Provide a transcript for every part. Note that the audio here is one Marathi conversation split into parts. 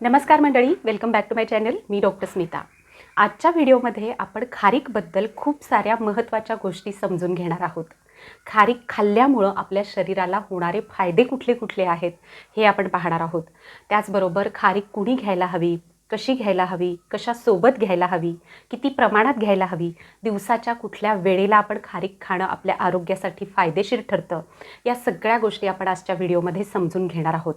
नमस्कार मंडळी welcome back to my channel me doctor Smita. आजच्या व्हिडिओमध्ये आपण खारीकबद्दल खूप साऱ्या महत्त्वाच्या गोष्टी समजून घेणार आहोत. खारीक खाल्ल्यामुळं आपल्या शरीराला होणारे फायदे कुठले कुठले आहेत हे आपण पाहणार आहोत. त्याचबरोबर खारीक कुणी घ्यायला हवी कशी घ्यायला हवी कशासोबत घ्यायला हवी किती प्रमाणात घ्यायला हवी दिवसाच्या कुठल्या वेळेला आपण खारीक खाणं आपल्या आरोग्यासाठी फायदेशीर ठरतं या सगळ्या गोष्टी आपण आजच्या व्हिडिओमध्ये समजून घेणार आहोत.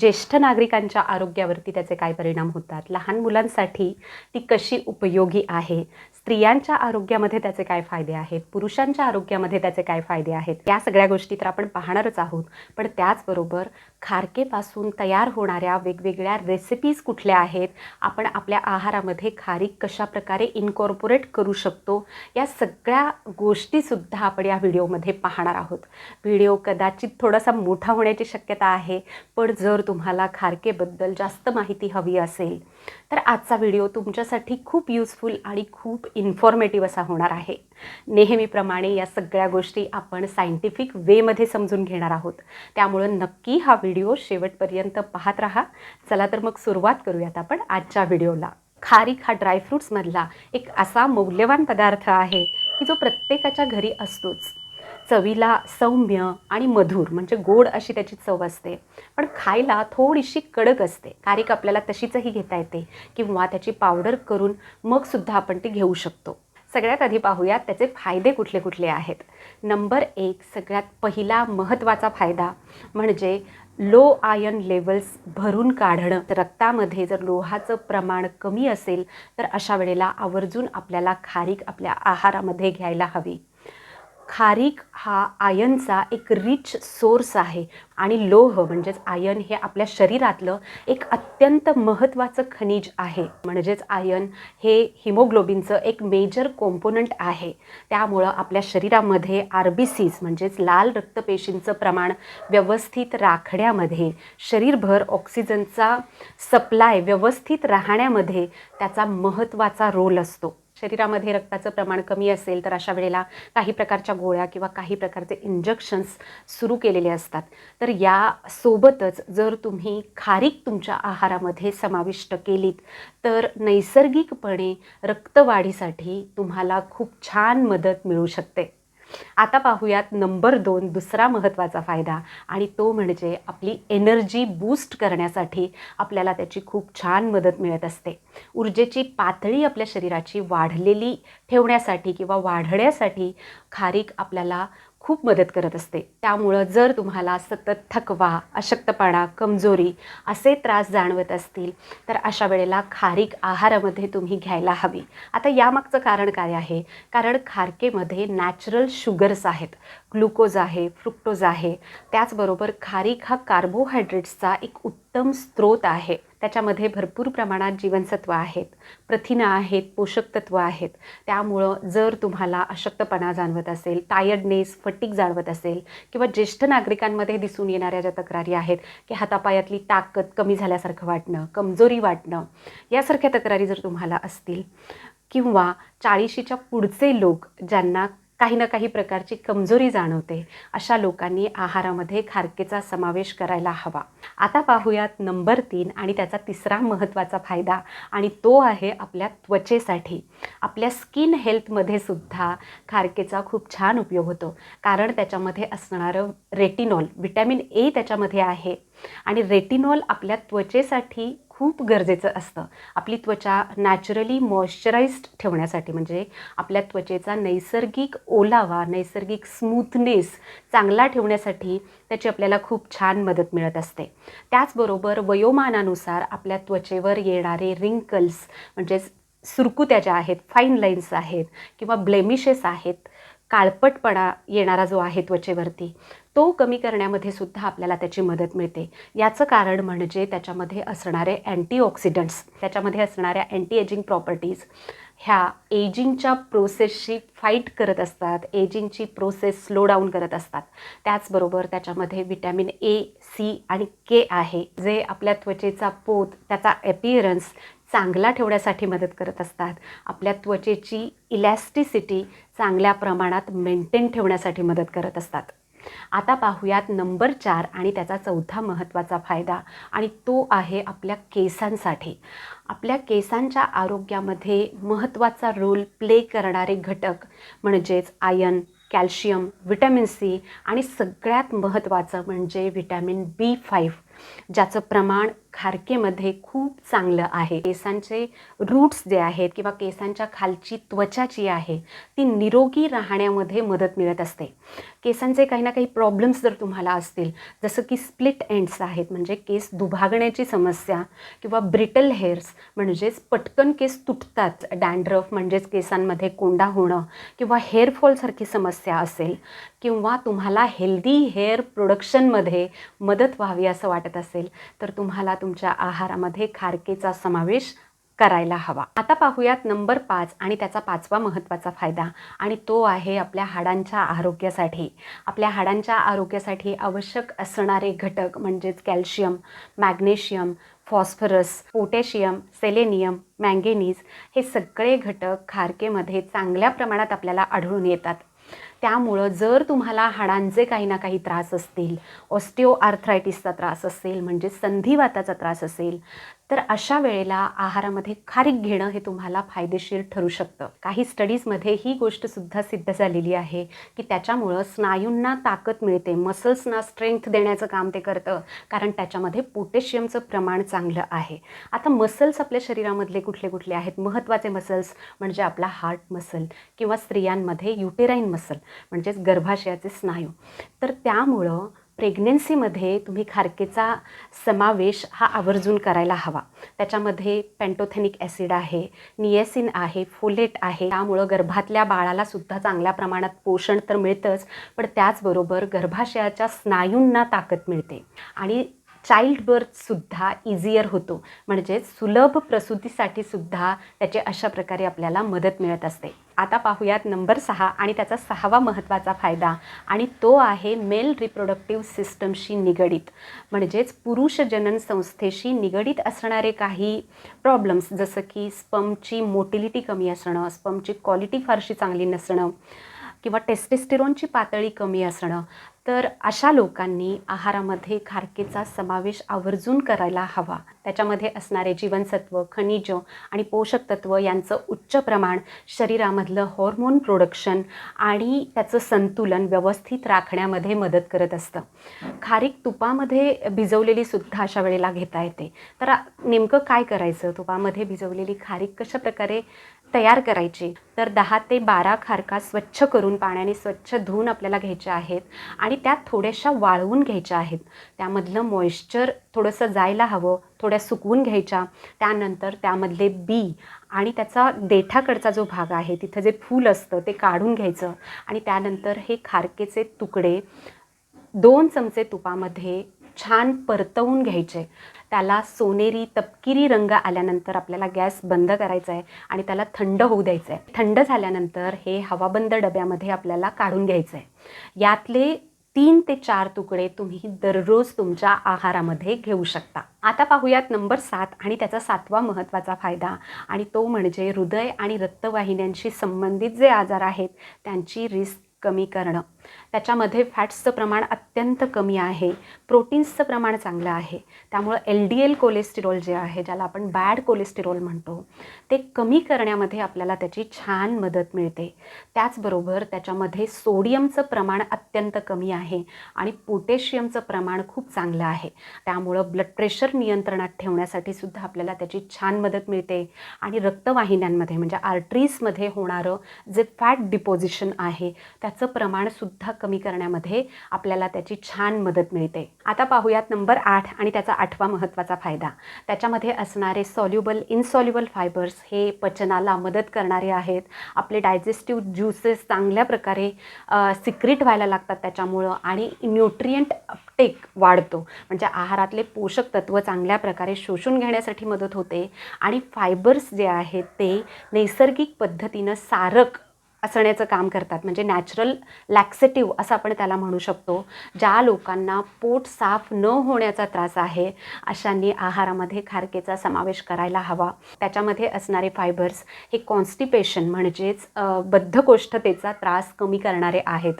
ज्येष्ठ नागरिकांच्या आरोग्यावरती त्याचे काय परिणाम होतात लहान मुलांसाठी ती कशी उपयोगी आहे स्त्रियांच्या आरोग्यामध्ये त्याचे काय फायदे आहेत पुरुषांच्या आरोग्यामध्ये त्याचे काय फायदे आहेत या सगळ्या गोष्टी तर आपण पाहणारच आहोत. पण त्याचबरोबर खारकेपासून तयार होणाऱ्या वेगवेगळ्या रेसिपीज कुठल्या आहेत आपण आपल्या आहारामध्ये खारीक कशा प्रकारे करू शकतो या सगळ्या गोष्टीसुद्धा आपण या व्हिडिओमध्ये पाहणार आहोत. व्हिडिओ कदाचित थोडासा मोठा होण्याची शक्यता आहे पण जर तुम्हाला खारकेबद्दल जास्त माहिती हवी असेल तर आजचा व्हिडिओ तुमच्यासाठी खूप युजफुल आणि खूप इन्फॉर्मेटिव्ह असा होणार आहे. नेहमीप्रमाणे या सगळ्या गोष्टी आपण सायंटिफिक वेमध्ये समजून घेणार आहोत. त्यामुळं नक्की हा व्हिडिओ शेवटपर्यंत पाहत राहा. चला तर मग सुरुवात करूयात आपण आजच्या व्हिडिओला. खारीक हा ड्रायफ्रूट्समधला एक असा मौल्यवान पदार्थ आहे की जो प्रत्येकाच्या घरी असतोच. चवीला सौम्य आणि मधुर म्हणजे गोड अशी त्याची चव असते. पण खायला थोडीशी कडक असते. खारीक आपल्याला तशीचही घेता येते किंवा त्याची पावडर करून मगसुद्धा आपण ती घेऊ शकतो. सगळ्यात आधी पाहूयात त्याचे फायदे कुठले कुठले आहेत. नंबर एक सगळ्यात पहिला महत्त्वाचा फायदा म्हणजे लो आयन लेवल्स भरून काढणं. तर रक्तामध्ये जर लोहाचं प्रमाण कमी असेल तर अशा वेळेला आवर्जून आपल्याला खारीक आपल्या आहारामध्ये घ्यायला हवी. खारीक हा आयनचा एक रिच सोर्स आहे. आणि लोह म्हणजेच आयन हे आपल्या शरीरातलं एक अत्यंत महत्त्वाचं खनिज आहे. म्हणजेच आयन हे हिमोग्लोबिनचं एक मेजर कॉम्पोनंट आहे. त्यामुळं आपल्या शरीरामध्ये आर बी सीज म्हणजेच लाल रक्तपेशींचं प्रमाण व्यवस्थित राखण्यामध्ये शरीरभर ऑक्सिजनचा सप्लाय व्यवस्थित राहण्यामध्ये त्याचा महत्त्वाचा रोल असतो. शरीरामध्ये रक्ताचं प्रमाण कमी असेल तर अशा वेळेला काही प्रकारच्या गोळ्या किंवा काही प्रकारचे इंजेक्शन्स सुरू केलेले असतात. तर यासोबतच जर तुम्ही खारीक तुमच्या आहारामध्ये समाविष्ट केलीत तर नैसर्गिकपणे रक्तवाढीसाठी तुम्हाला खूप छान मदत मिळू शकते. आता पाहूयात नंबर दोन दुसरा महत्त्वाचा फायदा. आणि तो म्हणजे आपली एनर्जी बूस्ट करण्यासाठी आपल्याला त्याची खूप छान मदत मिळत असते. ऊर्जेची पातळी आपल्या शरीराची वाढलेली ठेवण्यासाठी किंवा वाढण्यासाठी खारीक आपल्याला खूप मदत करत असते. त्यामुळं जर तुम्हाला सतत थकवा अशक्तपणा कमजोरी असे त्रास जाणवत असतील तर अशा वेळेला खारीक आहारामध्ये तुम्ही घ्यायला हवी. आता यामागचं कारण काय आहे? कारण खारकेमध्ये नॅचरल शुगर्स आहेत. ग्लुकोज आहे फ्रुक्टोज आहे. त्याचबरोबर खारीक हा कार्बोहायड्रेट्सचा एक उत्तम स्रोत आहे. त्याच्यामध्ये भरपूर प्रमाणात जीवनसत्व आहेत. प्रथिनं आहेत पोषक तत्व आहेत. त्यामुळं जर तुम्हाला अशक्तपणा जाणवत असेल टायर्डनेस फटीक जाणवत असेल किंवा ज्येष्ठ नागरिकांमध्ये दिसून येणाऱ्या ज्या तक्रारी आहेत की हातापायातली ताकद कमी झाल्यासारखं वाटणं कमजोरी वाटणं यासारख्या तक्रारी जर तुम्हाला असतील किंवा चाळीशीच्या पुढचे लोक ज्यांना काही ना काही प्रकारची कमजोरी जाणवते. अशा लोकांनी आहारामध्ये खारकेचा समावेश करायला हवा. आता पाहूयात नंबर तीन आणि त्याचा तिसरा महत्त्वाचा फायदा आणि तो आहे आपल्या त्वचेसाठी. आपल्या स्किन हेल्थमध्ये सुद्धा खारकेचा खूप छान उपयोग होतो. कारण त्याच्यामध्ये असणारं रेटिनॉल विटॅमिन ए त्याच्यामध्ये आहे. आणि रेटिनॉल आपल्या त्वचेसाठी खूप गरजेचं असतं. आपली त्वचा नॅचरली मॉइश्चराइज्ड ठेवण्यासाठी म्हणजे आपल्या त्वचेचा नैसर्गिक ओलावा नैसर्गिक स्मूथनेस चांगला ठेवण्यासाठी त्याची आपल्याला खूप छान मदत मिळत असते. त्याचबरोबर वयोमानानुसार आपल्या त्वचेवर येणारे रिंकल्स म्हणजेच सुरकुत्या ज्या आहेत फाईन लाईन्स आहेत किंवा ब्लेमिशेस आहेत काळपटपणा येणारा जो आहे त्वचेवरती तो कमी करण्यामध्ये सुद्धा आपल्याला त्याची मदत मिळते. याचं कारण म्हणजे त्याच्यामध्ये असणारे अँटीऑक्सिडंट्स त्याच्यामध्ये असणाऱ्या अँटी एजिंग प्रॉपर्टीज ह्या एजिंगच्या प्रोसेसशी फाईट करत असतात एजिंगची प्रोसेस स्लो डाऊन करत असतात. त्याचबरोबर त्याच्यामध्ये विटॅमिन ए सी आणि के आहे जे आपल्या त्वचेचा पोत त्याचा ॲपिअरन्स चांगला ठेवण्यासाठी मदत करत असतात. आपल्या त्वचेची इलॅस्टिसिटी चांगल्या प्रमाणात मेंटेन ठेवण्यासाठी मदत करत असतात. आता पाहूयात नंबर चार आणि त्याचा चौथा महत्त्वाचा फायदा आणि तो आहे आपल्या केसांसाठी. आपल्या केसांच्या आरोग्यामध्ये महत्त्वाचा रोल प्ले करणारे घटक म्हणजेच आयन कॅल्शियम व्हिटॅमिन सी आणि सगळ्यात महत्त्वाचं म्हणजे व्हिटॅमिन बी फाईव्ह ज्याचं प्रमाण खारकेमध्ये खूप चांगलं आहे. केसांचे रूट्स जे आहेत किंवा केसांच्या खालची त्वचा जी आहे ती निरोगी राहण्यामध्ये मदत मिळत असते. केसांचे काही ना काही प्रॉब्लेम्स जर तुम्हाला असतील जसं की स्प्लिट एंड्स आहेत म्हणजे केस दुभागण्याची समस्या किंवा ब्रिटल हेअर्स म्हणजेच पटकन केस तुटतात डॅन्ड्रफ म्हणजेच केसांमध्ये कोंडा होणं किंवा हेअरफॉलसारखी समस्या असेल किंवा तुम्हाला हेल्दी हेअर प्रोडक्शनमध्ये मदत व्हावी असं वाटत असेल तर तुम्हाला तुमच्या आहारामध्ये खारकेचा समावेश करायला हवा. आता पाहूयात नंबर पाच आणि त्याचा पाचवा महत्त्वाचा फायदा. आणि तो आहे आपल्या हाडांच्या आरोग्यासाठी. आपल्या हाडांच्या आरोग्यासाठी आवश्यक असणारे घटक म्हणजेच calcium magnesium phosphorus potassium selenium manganese हे सगळे घटक खारकेमध्ये चांगल्या प्रमाणात आपल्याला आढळून येतात. त्यामुळं जर तुम्हाला हाडांचे काही ना काही त्रास असतील ऑस्टिओ आर्थरायटिसचा त्रास असेल म्हणजे संधिवाताचा त्रास असेल तर अशा वेळेला आहारामध्ये खारीक घेणं हे तुम्हाला फायदेशीर ठरू शकतं. काही स्टडीजमध्ये ही गोष्टसुद्धा सिद्ध झालेली आहे की त्याच्यामुळं स्नायूंना ताकद मिळते मसल्सना स्ट्रेंथ देण्याचं काम ते करतं कारण त्याच्यामध्ये पोटॅशियमचं प्रमाण चांगलं आहे. आता मसल्स आपल्या शरीरामधले कुठले कुठले आहेत? महत्त्वाचे मसल्स म्हणजे आपला हार्ट मसल किंवा स्त्रियांमध्ये युटेराईन मसल म्हणजेच गर्भाशयाचे स्नायू. तर त्यामुळं प्रेग्नेन्सीमध्ये तुम्ही खारकेचा समावेश हा आवर्जून करायला हवा. त्याच्यामध्ये पॅन्टोथेनिक ॲसिड आहे निएसिन आहे फोलेट आहे. त्यामुळं गर्भातल्या बाळाला सुद्धा चांगल्या प्रमाणात पोषण तर मिळतंच पण त्याचबरोबर गर्भाशयाच्या स्नायूंना ताकद मिळते. आणि चाइल्ड बर्थसुद्धा इझियर होतो. म्हणजेच सुलभ प्रसूतीसाठी सुद्धा त्याचे अशा प्रकारे आपल्याला मदत मिळत असते. आता पाहूयात नंबर सहा आणि त्याचा सहावा महत्त्वाचा फायदा आणि तो आहे मेल रिप्रोडक्टिव्ह सिस्टमशी निगडीत. म्हणजेच पुरुष जनन संस्थेशी निगडीत असणारे काही प्रॉब्लेम्स जसं की स्पमची मोटिलिटी कमी असणं स्पमची क्वालिटी फारशी चांगली नसणं किंवा टेस्टेस्टिरॉनची पातळी कमी असणं तर अशा लोकांनी आहारामध्ये खारकेचा समावेश आवर्जून करायला हवा. त्याच्यामध्ये असणारे जीवनसत्व खनिज आणि पोषक तत्व यांचं उच्च प्रमाण शरीरामधलं हॉर्मोन प्रोडक्शन आणि त्याचं संतुलन व्यवस्थित राखण्यामध्ये मदत करत असतं. खारीक तुपामध्ये भिजवलेली सुद्धा अशा वेळेला घेता येते. तर नेमकं काय करायचं? तुपामध्ये भिजवलेली खारीक कशा प्रकारे तयार करायची. तर दहा ते बारा खारका स्वच्छ करून पाण्याने स्वच्छ धुवून आपल्याला घ्यायच्या आहेत आणि त्यात थोड्याशा वाळवून घ्यायच्या आहेत. त्यामधलं मॉइश्चर थोडंसं जायला हवं थोड्या सुकवून घ्यायच्या. त्यानंतर त्यामधले बी आणि त्याचा देठाकडचा जो भाग आहे तिथं जे फूल असतं ते काढून घ्यायचं. आणि त्यानंतर हे खारकेचे तुकडे दोन चमचे तुपामध्ये छान परतवून घ्यायचे. त्याला सोनेरी तपकिरी रंग आल्यानंतर आपल्याला गॅस बंद करायचा आहे आणि त्याला थंड होऊ द्यायचं आहे. थंड झाल्यानंतर हे हवाबंद डब्यामध्ये आपल्याला काढून घ्यायचं आहे यातले तीन ते चार तुकडे तुम्ही दररोज तुमच्या आहारामध्ये घेऊ शकता. आता पाहूयात नंबर सात आणि त्याचा सातवा महत्त्वाचा फायदा आणि तो म्हणजे हृदय आणि रक्तवाहिन्यांशी संबंधित जे आजार आहेत त्यांची रिस्क कमी करणं. त्याच्यामध्ये फॅट्सचं प्रमाण अत्यंत कमी आहे. प्रोटीन्सचं प्रमाण चांगलं आहे. त्यामुळं एल डी एल कोलेस्टेरॉल जे आहे ज्याला आपण बॅड कोलेस्टेरॉल म्हणतो ते कमी करण्यामध्ये आपल्याला त्याची छान मदत मिळते. त्याचबरोबर त्याच्यामध्ये सोडियमचं प्रमाण अत्यंत कमी आहे आणि पोटॅशियमचं प्रमाण खूप चांगलं आहे. त्यामुळं ब्लड प्रेशर नियंत्रणात ठेवण्यासाठी सुद्धा आपल्याला त्याची छान मदत मिळते. आणि रक्तवाहिन्यांमध्ये म्हणजे आर्टरीजमध्ये होणारं जे फॅट डिपॉझिशन आहे त्याचं प्रमाणसुद्धा सुद्धा कमी करण्यामध्ये आपल्याला त्याची छान मदत मिळते. आता पाहूयात नंबर आठ आणि त्याचा आठवा महत्त्वाचा फायदा. त्याच्यामध्ये असणारे सॉल्युबल इनसॉल्युबल फायबर्स हे पचनाला मदत करणारे आहेत. आपले डायजेस्टिव्ह ज्युसेस चांगल्या प्रकारे सिक्रिट व्हायला लागतात त्याच्यामुळं आणि न्यूट्रियंट अपटेक वाढतो. म्हणजे आहारातले पोषक तत्व चांगल्या प्रकारे शोषून घेण्यासाठी मदत होते आणि फायबर्स जे आहेत ते नैसर्गिक पद्धतीनं सारक असण्याचं काम करतात. म्हणजे नॅचरल लॅक्सेटिव्ह असं आपण त्याला म्हणू शकतो. ज्या लोकांना पोट साफ न होण्याचा त्रास आहे अशांनी आहारामध्ये खारकेचा समावेश करायला हवा. त्याच्यामध्ये असणारे फायबर्स हे कॉन्स्टिपेशन म्हणजेच बद्धकोष्ठतेचा त्रास कमी करणारे आहेत.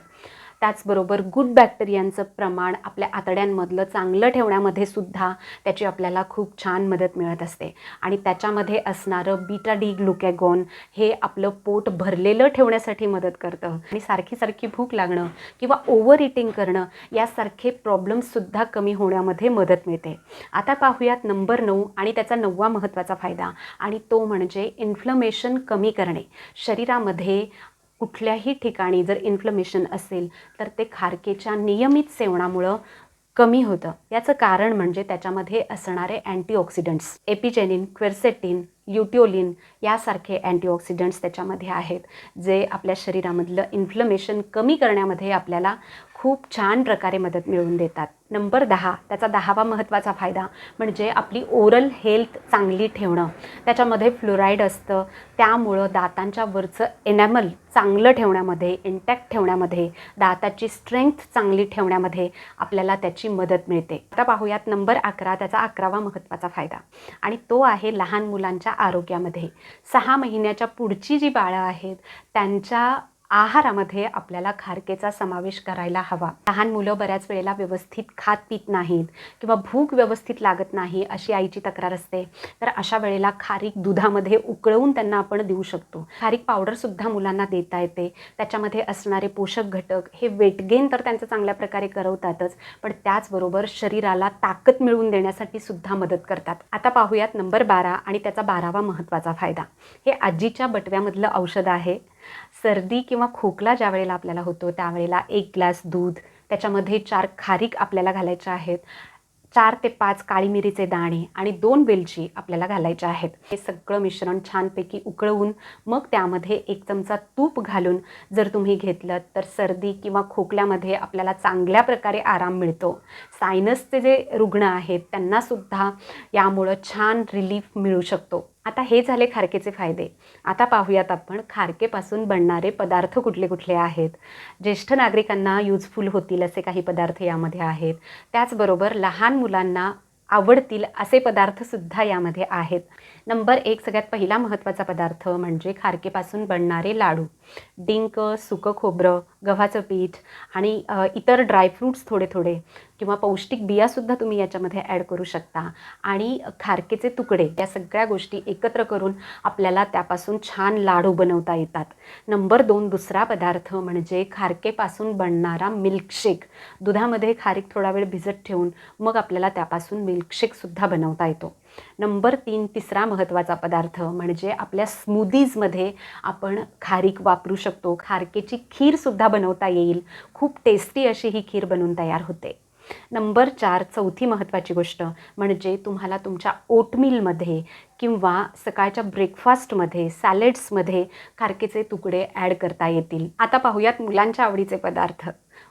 त्याचबरोबर गुड बॅक्टेरियांचं प्रमाण आपल्या आतड्यांमधलं चांगलं ठेवण्यामध्ये सुद्धा त्याची आपल्याला खूप छान मदत मिळत असते. आणि त्याच्यामध्ये असणारं बीटा डी ग्लुकॅगॉन हे आपलं पोट भरलेलं ठेवण्यासाठी मदत करतं. आणि सारखी सारखी भूक लागणं किंवा ओव्हर इटिंग करणं यासारखे प्रॉब्लेम्ससुद्धा कमी होण्यामध्ये मदत मिळते. आता पाहूयात नंबर नऊ आणि त्याचा नववा महत्त्वाचा फायदा. आणि तो म्हणजे इन्फ्लमेशन कमी करणे. शरीरामध्ये कुठल्याही ठिकाणी जर इन्फ्लमेशन असेल तर ते खारकेच्या नियमित सेवनामुळं कमी होतं. याचं कारण म्हणजे त्याच्यामध्ये असणारे अँटीऑक्सिडंट्स एपिजेनिन क्वेर्सेटिन ल्युटिओलिन यासारखे अँटीऑक्सिडंट्स त्याच्यामध्ये आहेत जे आपल्या शरीरामधलं इन्फ्लमेशन कमी करण्यामध्ये आपल्याला खूप छान प्रकारे मदत मिळवून देतात. नंबर दहा त्याचा दहावा महत्त्वाचा फायदा म्हणजे आपली ओरल हेल्थ चांगली ठेवणं. त्याच्यामध्ये फ्लोराईड असतं त्यामुळं दातांच्या वरचं एनॅमल चांगलं ठेवण्यामध्ये इंटॅक्ट ठेवण्यामध्ये दाताची स्ट्रेंथ चांगली ठेवण्यामध्ये आपल्याला त्याची मदत मिळते. आता पाहूयात नंबर अकरा त्याचा अकरावा महत्त्वाचा फायदा. आणि तो आहे लहान मुलांच्या आरोग्यामध्ये. सहा महिन्याच्या पुढची जी बाळं आहेत त्यांच्या आहारामध्ये आपल्याला खारकेचा समावेश करायला हवा. लहान मुलं बऱ्याच वेळेला व्यवस्थित खात पित नाहीत किंवा भूक व्यवस्थित लागत नाही अशी आईची तक्रार असते. तर अशा वेळेला खारीक दुधामध्ये उकळवून त्यांना आपण देऊ शकतो. खारीक पावडरसुद्धा मुलांना देता येते. त्याच्यामध्ये असणारे पोषक घटक हे वेट गेन तर त्यांचं चांगल्या प्रकारे करवतातच पण त्याचबरोबर शरीराला ताकद मिळवून देण्यासाठी सुद्धा मदत करतात. आता पाहूयात नंबर बारा आणि त्याचा बारावा महत्त्वाचा फायदा. हे आजीच्या बटव्यामधलं औषध आहे. सर्दी किंवा खोकला ज्या वेळेला आपल्याला होतो त्यावेळेला एक ग्लास दूध त्याच्यामध्ये चार खारीक आपल्याला घालायच्या आहेत. चार ते पाच काळी मिरीचे दाणे आणि दोन वेलची आपल्याला घालायचे आहेत. हे सगळं मिश्रण छानपैकी उकळवून मग त्यामध्ये एक चमचा तूप घालून जर तुम्ही घेतलं तर सर्दी किंवा खोकल्यामध्ये आपल्याला चांगल्या प्रकारे आराम मिळतो. सायनसचे जे रुग्ण आहेत त्यांनासुद्धा यामुळं छान रिलीफ मिळू शकतो. आता हे झाले खारकेचे फायदे. आता पाहूयात आपण खारकेपासून बनणारे पदार्थ कुठले कुठले आहेत. ज्येष्ठ नागरिकांना युजफुल होतील असे काही पदार्थ यामध्ये आहेत. त्याचबरोबर लहान मुलांना आवडतील असे पदार्थसुद्धा यामध्ये आहेत. नंबर एक सगळ्यात पहिला महत्त्वाचा पदार्थ म्हणजे खारकेपासून बनणारे लाडू. डिंक सुकं खोबरं गव्हाचं पीठ आणि इतर ड्रायफ्रूट्स थोडे थोडे. किंवा पौष्टिक बियासुद्धा तुम्ही याच्यामध्ये ॲड करू शकता. आणि खारकेचे तुकडे या सगळ्या गोष्टी एकत्र करून आपल्याला त्यापासून छान लाडू बनवता येतात. नंबर दोन दुसरा पदार्थ म्हणजे खारकेपासून बनणारा मिल्कशेक दुधामध्ये खारीक थोडा वेळ भिजत ठेवून मग आपल्याला त्यापासून मिल्कशेकसुद्धा बनवता येतो. नंबर तीन तिसरा महत्त्वाचा पदार्थ म्हणजे आपल्या स्मूदीजमध्ये आपण खारीक वापरू शकतो. खारकेची खीरसुद्धा बनवता येईल. खूप टेस्टी अशी ही खीर बनवून तयार होते. नंबर चार चौथी महत्त्वाची गोष्ट म्हणजे तुम्हाला तुमच्या ओटमीलमध्ये किंवा सकाळच्या ब्रेकफास्टमध्ये सॅलेड्समध्ये खारकेचे तुकडे ॲड करता येतील. आता पाहूयात मुलांच्या आवडीचे पदार्थ.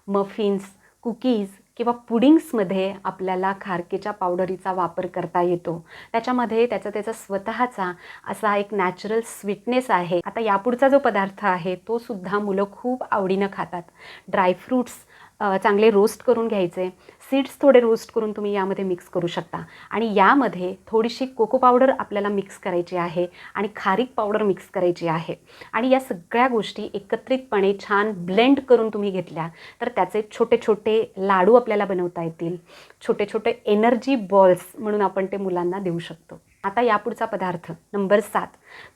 मफिन्स कुकीज किंवा पुडिंग्समध्ये आपल्याला खारकेच्या पावडरीचा वापर करता येतो. त्याच्यामध्ये त्याचा त्याचा स्वतःचा असा एक नॅचरल स्वीटनेस आहे. आता यापुढचा जो पदार्थ आहे तो सुद्धा मुलं खूप आवडीनं खातात. ड्रायफ्रूट्स चांगले रोस्ट करून घ्यायचे. सीड्स थोडे रोस्ट करून तुम्ही यामध्ये मिक्स करू शकता. आणि यामध्ये थोडीशी कोको पावडर आपल्याला मिक्स करायची आहे आणि खारीक पावडर मिक्स करायची आहे. आणि या सगळ्या गोष्टी एकत्रितपणे छान ब्लेंड करून तुम्ही घेतल्या तर त्याचे छोटे छोटे लाडू आपल्याला बनवता येतील. छोटे छोटे एनर्जी बॉल्स म्हणून आपण ते मुलांना देऊ शकतो. आता यापुढचा पदार्थ नंबर सात.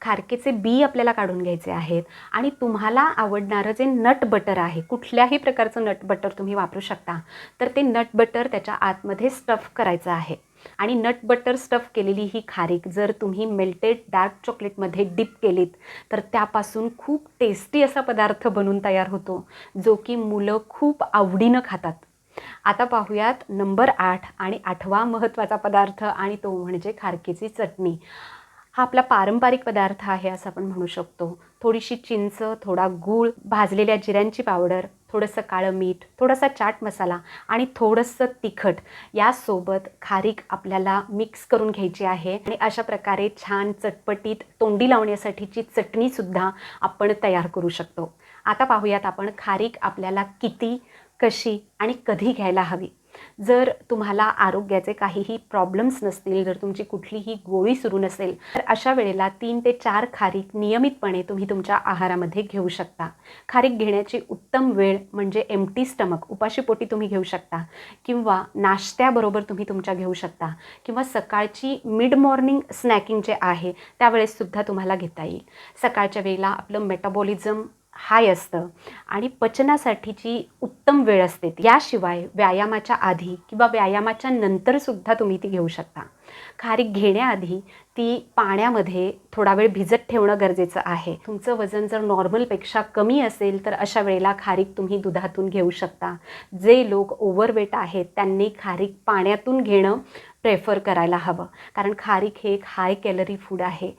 खारकेचे बी आपल्याला काढून घ्यायचे आहेत आणि तुम्हाला आवडणारं जे नट बटर आहे कुठल्याही प्रकारचं नट बटर तुम्ही वापरू शकता तर ते नट बटर त्याच्या आतमध्ये स्टफ करायचं आहे. आणि नट बटर स्टफ केलेली ही खारीक जर तुम्ही मेल्टेड डार्क चॉकलेटमध्ये डिप केलीत तर त्यापासून खूप टेस्टी असा पदार्थ बनून तयार होतो जो की मुलं खूप आवडीनं खातात. आता पाहूयात नंबर आठ आणि आठवा महत्त्वाचा पदार्थ आणि तो म्हणजे खारकीची चटणी. हा आपला पारंपरिक पदार्थ आहे असं आपण म्हणू शकतो. थोडीशी चिंच थोडा गूळ भाजलेल्या जिऱ्यांची पावडर थोडंसं काळं मीठ थोडासा चाट मसाला आणि थोडंसं तिखट यासोबत खारीक आपल्याला मिक्स करून घ्यायची आहे. आणि अशा प्रकारे छान चटपटीत तोंडी लावण्यासाठीची चटणीसुद्धा आपण तयार करू शकतो. आता पाहूयात आपण खारीक आपल्याला किती कशी आणि कधी घ्यायला हवी? जर तुम्हाला आरोग्याचे काहीही प्रॉब्लेम्स नसतील जर तुमची कुठलीही गोळी सुरू नसेल तर अशा वेळेला तीन ते चार खारीक नियमितपणे तुम्ही तुमच्या आहारामध्ये घेऊ शकता. खारीक घेण्याची उत्तम वेळ म्हणजे एमटी स्टमक उपाशीपोटी तुम्ही घेऊ शकता किंवा नाश्त्याबरोबर तुम्ही तुमच्या घेऊ शकता किंवा सकाळची मिड मॉर्निंग स्नॅकिंग जे आहे त्यावेळेससुद्धा तुम्हाला घेता येईल. सकाळच्या वेळेला आपलं मेटाबॉलिझम हाय असतं आणि पचनासाठीची उत्तम वेळ असते. ती. याशिवाय व्यायामाच्या आधी किंवा व्यायामाच्या नंतरसुद्धा तुम्ही ती घेऊ शकता. खारीक घेण्याआधी ती पाण्यामध्ये थोडा वेळ भिजत ठेवणं गरजेचं आहे. तुमचं वजन जर नॉर्मलपेक्षा कमी असेल तर अशा वेळेला खारीक तुम्ही दुधातून घेऊ शकता. जे लोक ओव्हरवेट आहेत त्यांनी खारीक पाण्यातून घेणं प्रेफर करायला हवं. कारण खारीक हे एक हाय कॅलरी फूड आहे.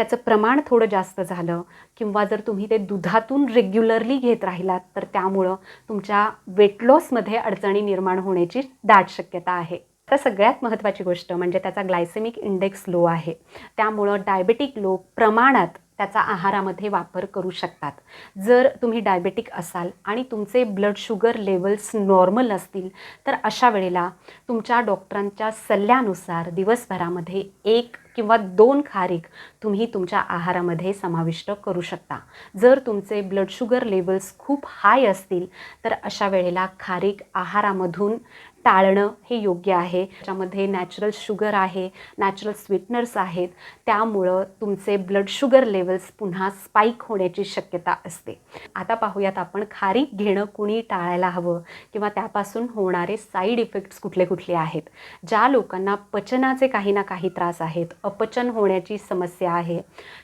त्याचं प्रमाण थोडं जास्त झालं किंवा जर तुम्ही ते दुधातून रेग्युलरली घेत राहिलात तर त्यामुळं तुमच्या वेट लॉसमध्ये अडचणी निर्माण होण्याची दाट शक्यता आहे. तर सगळ्यात महत्त्वाची गोष्ट म्हणजे त्याचा ग्लायसेमिक इंडेक्स लो आहे. त्यामुळं डायबेटिक लोक प्रमाणात त्याचा आहारामध्ये वापर करू शकतात. जर तुम्ही डायबेटिक असाल आणि तुमचे ब्लड शुगर लेवल्स नॉर्मल असतील तर अशा वेळेला तुमच्या डॉक्टरांच्या सल्ल्यानुसार दिवसभरामध्ये एक किंवा दोन खारीक तुम्ही तुमच्या आहारामध्ये समाविष्ट करू शकता. जर तुमचे ब्लड शुगर लेवल्स खूप हाय असतील तर अशा वेळेला खारीक आहारामधून टाळणं हे योग्य आहे. त्याच्यामध्ये नॅचरल शुगर आहे नॅचरल स्वीटनर्स आहेत त्यामुळं तुमचे ब्लड शुगर लेवल्स पुन्हा स्पाईक होण्याची शक्यता असते. आता पाहूयात आपण खारीक घेणं कुणी टाळायला हवं किंवा त्यापासून होणारे साईड इफेक्ट्स कुठले कुठले आहेत. ज्या लोकांना पचनाचे काही ना काही त्रास आहेत अपचन होण्याची समस्या आहे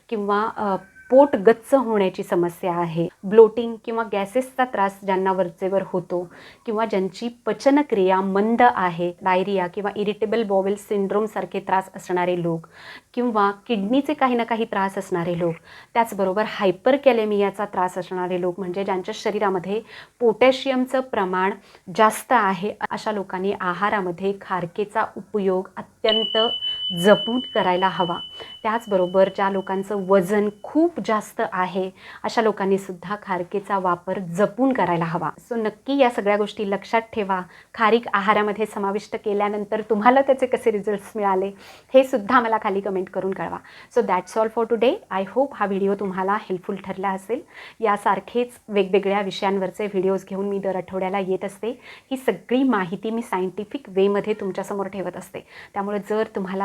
किंवा पोट गच्च होण्याची समस्या आहे. ब्लोटिंग किंवा गॅसेसचा त्रास ज्यांना वरचेवर होतो किंवा ज्यांची पचनक्रिया मंद आहे डायरिया किंवा इरिटेबल बॉवेल सिंड्रोमसारखे त्रास असणारे लोक किंवा किडनीचे काही ना काही त्रास असणारे लोक त्याचबरोबर हायपर कॅलेमियाचा त्रास असणारे लोक म्हणजे ज्यांच्या शरीरामध्ये पोटॅशियमचं प्रमाण जास्त आहे अशा लोकांनी आहारामध्ये खारकेचा उपयोग अत्यंत जपून करायला हवा. त्याचबरोबर ज्या लोकांचं वजन खूप जास्त आहे अशा लोकांनी सुद्धा खारकेचा वापर जपून करायला हवा. सो नक्की या सगळ्या गोष्टी लक्षात ठेवा. खारीक आहारामध्ये समाविष्ट केल्यानंतर तुम्हाला त्याचे कसे रिझल्ट्स मिळाले हे सुद्धा मला खाली कमेंट करून कळवा. So that's all for today I hope हा व्हिडिओ तुम्हाला हेल्पफुल ठरला असेल. यासारखेच वेगवेगळ्या विषयांवरचे व्हिडिओज घेऊन मी दर आठवड्याला येत असते. ही सगळी माहिती मी सायंटिफिक वेमध्ये तुमच्यासमोर ठेवत असते. त्यामुळे जर तुम्हाला